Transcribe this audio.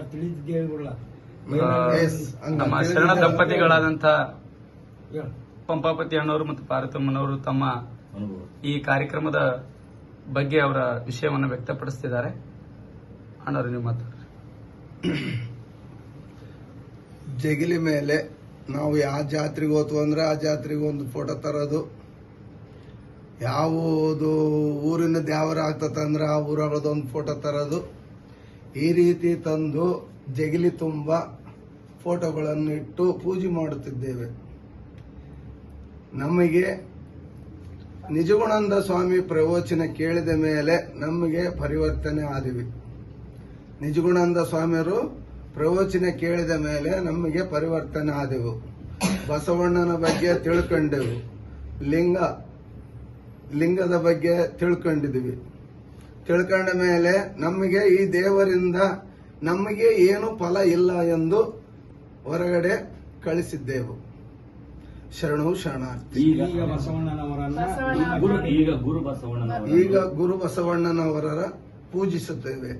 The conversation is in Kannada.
ತಿಳಿದಿದ್ದೇ ಹೇಳ್ಬಿಡಲ್ಲ. ನಮ್ಮ ಶರಣ ದಂಪತಿಗಳಾದಂತ ಹೇಳು. ಪಂಪಾಪತಿ ಅಣ್ಣವರು ಮತ್ತು ಪಾರ್ವತಮ್ಮನವರು ತಮ್ಮ ಈ ಕಾರ್ಯಕ್ರಮದ ಬಗ್ಗೆ ಅವರ ವಿಷಯವನ್ನು ವ್ಯಕ್ತಪಡಿಸ್ತಿದ್ದಾರೆ. ಅಣ್ಣವರು ನೀವು ಮಾತಾಡ್ರಿ. ಜಗಿಲಿ ಮೇಲೆ ನಾವು ಯಾವ ಜಾತ್ರೆಗೆ ಹೋತು ಅಂದ್ರೆ ಆ ಜಾತ್ರೆಗೆ ಒಂದು ಫೋಟೋ ತರೋದು. ಯಾವುದು ಊರಿನ ದೇವರ ಆಗ್ತದಂದ್ರೆ ಆ ಊರೊಳದೊಂದು ಒಂದು ಫೋಟೋ ತರೋದು. ಈ ರೀತಿ ತಂದು ಜಗಿಲಿ ತುಂಬ ಫೋಟೋಗಳನ್ನು ಇಟ್ಟು ಪೂಜೆ ಮಾಡುತ್ತಿದ್ದೇವೆ. ನಮಗೆ ನಿಜಗುಣಾನಂದ ಸ್ವಾಮಿ ಪ್ರವಚನ ಕೇಳಿದ ಮೇಲೆ ನಮಗೆ ಪರಿವರ್ತನೆ ಆದಿವಿ. ನಿಜಗುಣಾನಂದ ಸ್ವಾಮಿಯರು ಪ್ರವಚನ ಕೇಳಿದ ಮೇಲೆ ನಮಗೆ ಪರಿವರ್ತನೆ ಆದೆವು. ಬಸವಣ್ಣನ ಬಗ್ಗೆ ತಿಳ್ಕೊಂಡೆವು. ಲಿಂಗ, ಲಿಂಗದ ಬಗ್ಗೆ ತಿಳ್ಕೊಂಡಿದ್ವಿ. ತಿಳ್ಕೊಂಡ ಮೇಲೆ ನಮಗೆ ಈ ದೇವರಿಂದ ನಮಗೆ ಏನು ಫಲ ಇಲ್ಲ ಎಂದು ಹೊರಗಡೆ ಕಳಿಸಿದ್ದೆವು. ಶರಣು ಶರಣಾರ್ಥಿ. ಈಗ ಗುರು ಬಸವಣ್ಣನವರ ಪೂಜಿಸುತ್ತೇವೆ.